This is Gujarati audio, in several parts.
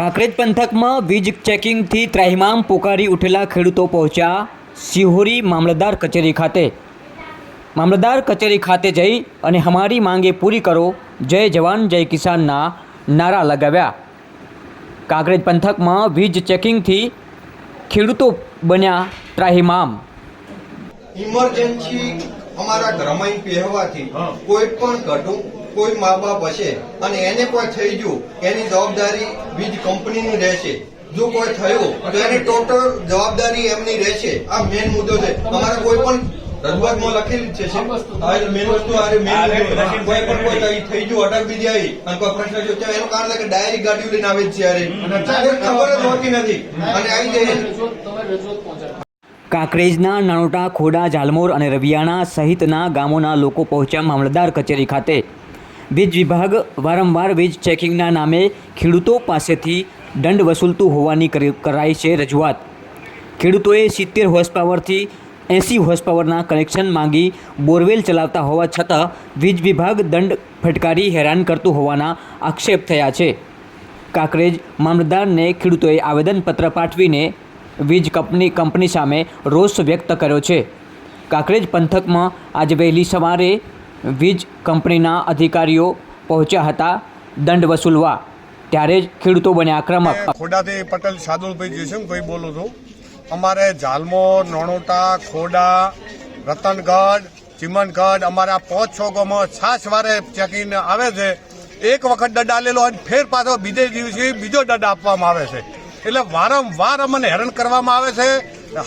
કાંકરેજ પંથકમાં વીજ ચેકિંગથી ત્રાહિમામ પોકારી ઉઠેલા ખેડૂતો પહોંચ્યા સિહોરી મામલતદાર કચેરી ખાતે. મામલતદાર કચેરી ખાતે જઈ અને હમારી માંગે પૂરી કરો. જય જવાન જય કિસાનના નારા લગાવ્યા. કાંકરેજ પંથકમાં વીજ ચેકિંગથી ખેડૂતો બન્યા ત્રાહિમામ. ઇમરજન્સી અમારા ઘરમાં પહેવાથી કોઈ પણ ઘટું કોઈ મા બાપ હશે અને એને કોઈ થઈ ગયું એની જવાબદારી વીજ કંપનીની રહેશે. જો કોઈ થયું તો એની ટોટલ જવાબદારી એમની રહેશે. આ મેન મુદ્દો છે. અમારે કોઈ પણ રજૂઆતમાં લખેલી છે મેન વસ્તુ આ મેન કોઈ પણ કોઈ થઈ- ગયું અટક બીજી આવી અને કોઈ પ્રશ્ન જો એનું કારણ કે ડાયરી ગાડીઓ લઈને આવે છે યારે કોઈ ખબર જ હોતી નથી. અને આવી જાય. કાંકરેજના નાનોટા ખોડા ઝાલમોર અને રવિયાણા સહિતના ગામોના લોકો પહોંચ્યા મામલતદાર કચેરી ખાતે. વીજ વિભાગ વારંવાર વીજ ચેકિંગના નામે ખેડૂતો પાસેથી દંડ વસૂલતું હોવાની કરી- કરાઈ છે રજૂઆત. ખેડૂતોએ સિત્તેર હોર્સ પાવરથી એંસી હોર્સ પાવરના કનેક્શન માંગી બોરવેલ ચલાવતા હોવા છતાં વીજ વિભાગ દંડ ફટકારી હેરાન કરતું હોવાના આક્ષેપ થયા છે. કાંકરેજ મામલતદારને ખેડૂતોએ આવેદનપત્ર પાઠવીને વીજ કંપની કંપની સામે રોષ વ્યક્ત કર્યો છે. કાંકરેજ પંથકમાં આજે વહેલી સવારે વીજ કંપનીના અધિકારીઓ પહોંચ્યા હતા દંડ વસૂલવા. ત્યારે જ ખેડૂતો બન્યા આક્રમક. ખોડાથી પટેલ શાદુલભાઈ જયસિંહભાઈ બોલું છું. અમારે ઝાલમોર, નોણોટા, ખોડા, રતનગઢ, ચિમનગઢ, અમારે પાંચ છ ગામમાં છાસ વારે ચેકિંગ આવે છે. એક વખત દંડ આલેલો અને ફેર પાછો બીજે દિવસે બીજો દંડ આપવામાં આવે છે. એટલે વારંવાર અમને હેરાન કરવામાં આવે છે.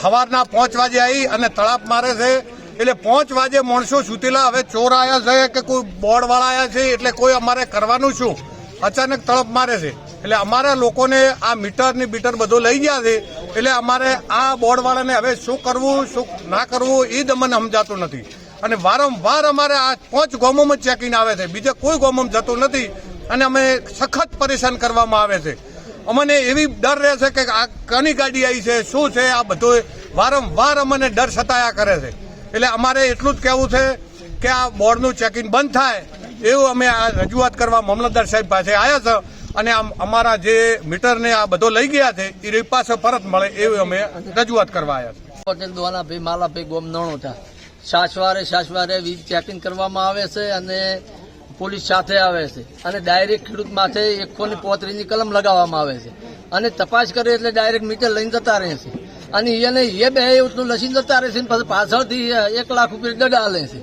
સવારના પાંચ વાગે આવી અને તળાપ મારે છે. એટલે પાંચ વાગે માણસો સુતેલા, હવે ચોર આવ્યા છે કે કોઈ બોર્ડ વાળા આવ્યા છે, એટલે કોઈ અમારે કરવાનું શું? અચાનક તળપ મારે છે. એટલે અમારા લોકોને આ મીટર ને બીટર બધું લઈ ગયા છે. એટલે અમારે આ બોર્ડવાળાને હવે શું કરવું, શું ના કરવું, એ જ અમને સમજાતું નથી. અને વારંવાર અમારે આ પાંચ ગામોમાં ચેકિંગ આવે છે. બીજા કોઈ ગામોમાં જતું નથી. અને અમે સખત પરેશાન કરવામાં આવે છે. અમને એવી ડર રહે છે કે આ કની ગાડી આવી છે, શું છે, આ બધું વારંવાર અમને ડર સતાયા કરે છે. એટલે અમારે એટલું જ કહેવું છે કે આ બોર્ડનું ચેકિંગ બંધ થાય એવું અમે આ રજૂઆત કરવા મામલતદાર સાહેબ પાસે આવ્યા છે. અને અમારા જે મીટરને આ બધો લઈ ગયા છે એ રહી પાસે પરત મળે એવી અમે રજૂઆત કરવા આવ્યા છે. પટેલ દ્વારા ભાઈ, માલાભાઈ ગોમ નણો હતા સાસવારે સાસવારે વીજ ચેકિંગ કરવામાં આવે છે અને પોલીસ સાથે આવે છે. અને ડાયરેક્ટ ખેડૂત માથે એકસો ની કલમ લગાવવામાં આવે છે. અને તપાસ કરે એટલે ડાયરેક્ટ મીટર લઈને જતા રહે છે. અને એને એ બે એવું લસીને જતા રહે છે પછી પાછળથી એક લાખ રૂપિયા દડા લે છે.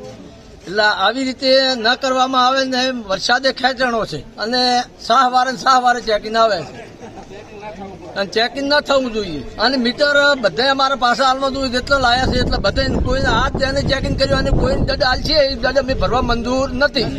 એટલે આવી રીતે ન કરવામાં આવે ને વરસાદે ખેંચાણો છે. અને શાહવારે સાહ વારે ચેકિંગ આવે છે. અને ચેકિંગ ન થવું જોઈએ. અને મીટર બધે અમારા પાસે હાલમાં જોઈએ જેટલો લાયા છે એટલે બધે કોઈને હાથ તેને ચેકિંગ કર્યું અને કોઈ દડા હાલ છે એ દડા અમે ભરવા મંજૂર નથી.